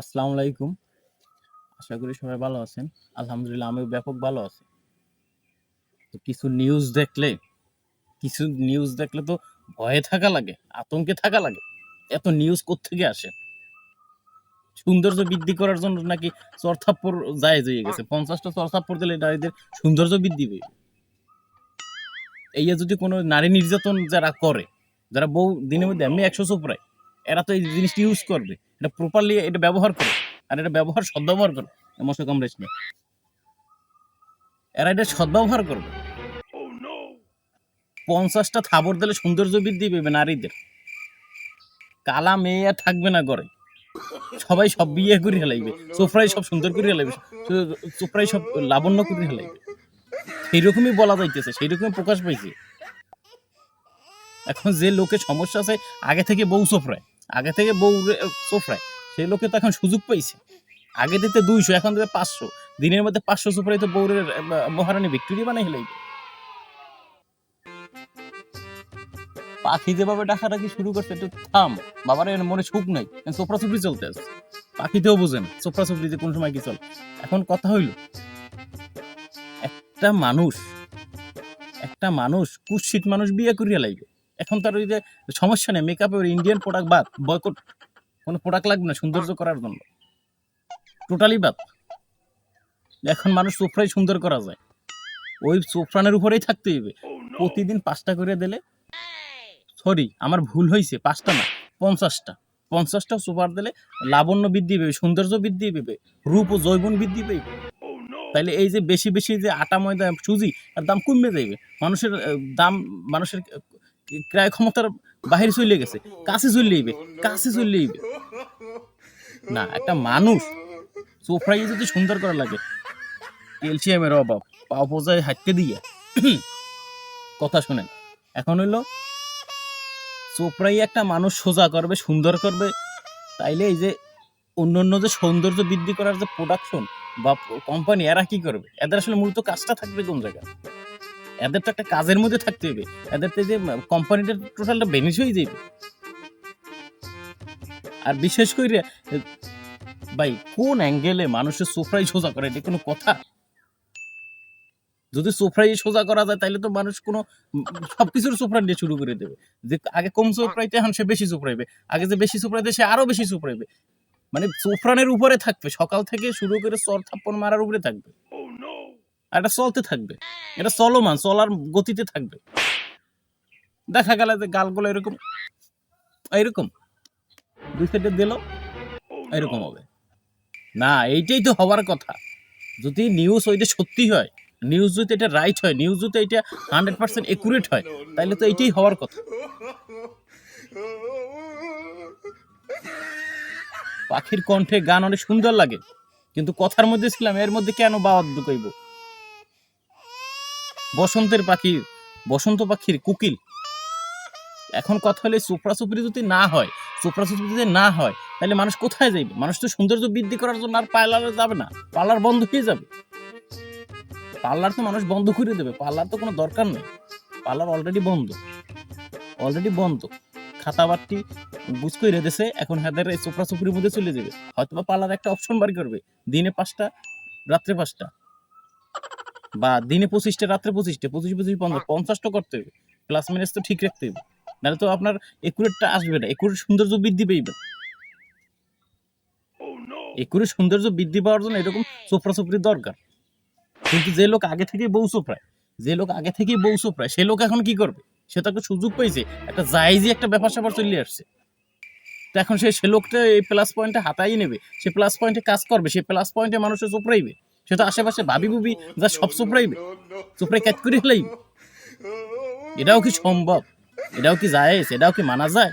আসসালামু আলাইকুম। আশা করি সবাই ভালো আছেন। আলহামদুলিল্লাহ, আমিও ব্যাপক ভালো আছি। তো কিছু নিউজ দেখলে, কিছু নিউজ দেখলে তো ভয়ে থাকা লাগে, আতঙ্কে থাকা লাগে। এত নিউজ কোত্থেকে আসে? সৌন্দর্য বৃদ্ধি করার জন্য নাকি চরথাপ্পর যায় হয়ে গেছে। পঞ্চাশটা চরথাপ্পর দিলে নারীদের সৌন্দর্য বৃদ্ধি পেয়ে এই যদি কোনো নারী নির্যাতন যারা করে, যারা বউ দিনের মধ্যে এমনি একশো চোপড়ায়, এরা তো এই জিনিসটা ইউজ করবে। এটা প্রপারলি এটা ব্যবহার করে। আর এটা ব্যবহার সদ্ব্যবহার করে। মশা কামড়াইস না এরা এটা সদ্ব্যবহার করবে। পঞ্চাশটা থাবর দিলে সৌন্দর্য বৃদ্ধি পেবে নারীদের। কালা মেয়ে আর থাকবে না ঘরে। সবাই সব বিয়ে করে হেলাইবে চোপড়াই সব সুন্দর করে হেলাইবে চোপড়াই সব লাবণ্য করে হেলাইবে সেইরকমই বলা যাইতেছে, সেইরকমই প্রকাশ পাইছে। এখন যে লোকের সমস্যা আছে, আগে থেকে বউ চোপড়ায়। আগে থেকে বউ চোপড়ায়। সেই লোকে তো এখন সুযোগ পাইছে আগে দিতে দুইশো, এখন দেবে পাঁচশো। দিনের মধ্যে পাঁচশো চোপড়াই তো বউরের মহারানী ভিক্টোরিয়া বানাই হেলাইবে পাখি যেভাবে ডাকাডাকি শুরু করছে, একটু থাম। বাবার মনে সুখ নাই। চোপড়া চুপড়ি চলতে আছে। পাখিতেও বুঝেন চোপড়া চুপড়ি যে কোন সময় কি চলে। এখন কথা হইল, একটা মানুষ একটা মানুষ কুৎসিত মানুষ বিয়ে করিয়া লাগবে এখন তার ওই যে সমস্যা নেই মেকআপে ওর ইন্ডিয়ান প্রোডাক্ট বাদ বয়কট কোনো প্রোডাক্ট লাগবে না সৌন্দর্য করার জন্য। টোটালি বাদ। এখন মানুষ চোপড়াই সুন্দর করা যায়। ওই চোপড়ানের উপরেই থাকতে হইবে। প্রতিদিন পাঁচটা করে দিলে সরি আমার ভুল হয়েছে পাঁচটা না পঞ্চাশটা। পঞ্চাশটা সুপার দিলে লাবণ্য বৃদ্ধি পেবে সৌন্দর্য বৃদ্ধি পেবে রূপ ও জৈবন বৃদ্ধি পেবে তাইলে এই যে বেশি বেশি যে আটা ময়দা সুজি আর দাম কমবে যাইবে। মানুষের দাম মানুষের ক্রয় ক্ষমতার বাহিরে চলে গেছে। কাছে চলে যাইবে কাছে চলে না, একটা মানুষ চোফরাই যদি সুন্দর করা লাগে, ক্যালসিয়ামের অভাব, পা বোঝায় হাঁটতে দিয়ে। কথা শুনেন, এখন হইল চোপড়াই একটা মানুষ সোজা করবে, সুন্দর করবে, তাইলে এই যে অন্য অন্য যে সৌন্দর্য বৃদ্ধি করার যে প্রোডাকশন বা কোম্পানি এরা কি করবে? এদের আসলে মূলত কাজটা থাকবে কোন জায়গায়? এদের তো একটা কাজের মধ্যে থাকতে হবে। এদের তো যে কোম্পানিটা টোটালটা বেনিশ হয়ে যাবে। আর বিশেষ করে, ভাই, কোন অ্যাঙ্গেলে মানুষের সোফরাই সোজা করে, এটা কোনো কথা? যদি সোফরাই সোজা করা যায়, তাহলে তো মানুষ কোনো সবকিছুর সোফরা দিয়ে শুরু করে দেবে। যে আগে কম সোফরাইতে এখন সে বেশি সোফরাইবে আগে যে বেশি সোফরাইতে সে আরও বেশি সোফরাইবে মানে সোফরানের উপরে থাকবে। সকাল থেকে শুরু করে চর থাপ্পন মারার উপরে থাকবে। এটা চলতে থাকবে। এটা চলমান, চলার গতিতে থাকবে। দেখা গেল যে গালগুলো এরকম এরকম দুই সাইডে দিল এরকম হবে। না, এইটাই তো হওয়ার কথা। যদি নিউজ ওইটা সত্যি হয় নিউজ যদি এটা রাইট হয় নিউজ যদি এটা হান্ড্রেড পার্সেন্ট একুরেট হয়, তাহলে তো এইটাই হওয়ার কথা। পাখির কণ্ঠে গান অনেক সুন্দর লাগে, কিন্তু কথার মধ্যে ছিলাম, এর মধ্যে কেন বাওয়াত ঢুকাইব বসন্তের পাখি, বসন্ত পাখির কুকিল। এখন কথা হলে চোপড়া চুপড়ি যদি না হয় চোপড়া চুপড়ি যদি না হয়, তাহলে মানুষ কোথায় যাবে মানুষ তো সৌন্দর্য বৃদ্ধি করার জন্য আর পার্লারে যাবে না। পার্লার বন্ধ হয়ে যাবে। পার্লার তো মানুষ বন্ধ করে দেবে। পার্লার তো কোনো দরকার নেই। পার্লার অলরেডি বন্ধ। অলরেডি বন্ধ। খাতা বাট্টি বুঝ করে দিয়েছে এখন হাতের এই চোপড়া চুপড়ির মধ্যে চলে যাবে। হয়তো পার্লার একটা অপশন বার করবে। দিনে পাঁচটা, রাত্রে পাঁচটা। বা দিনে পঁচিশটা, রাত্রে পঁচিশটা, পঁচিশ পঁচিশ পঞ্চাশ, পঞ্চাশটা করতে হবে প্লাস মাইনাস তো ঠিক রাখতে হবে নাহলে তো আপনার একুরেটটা আসবে না। একুরেট সৌন্দর্য বৃদ্ধি পেইবে। একুরেট সৌন্দর্য বৃদ্ধি পাওয়ার জন্য এরকম চোপড়া চোপড়ির দরকার। কিন্তু যে লোক আগে থেকে বউ চোপড়ায়, যে লোক আগে থেকে বউ চোপড়ায়, সে লোক এখন কি করবে? সে তো একটা সুযোগ পেয়েছে। একটা জায়জি একটা ব্যাপার স্যাপার চলে আসছে। তো এখন সে সে লোকটা এই প্লাস পয়েন্টে হাতাই নেবে। সে প্লাস পয়েন্টে কাজ করবে। সে প্লাস পয়েন্টে মানুষের চোপড়াইবে। সে তো আশেপাশে ভাবি বুবি যা সব চোপড়াইবে চোপড়াই ক্যাচ করে ফেলাইবে এটাও কি সম্ভব? এটাও কি যায় এটাও কি মানা যায়?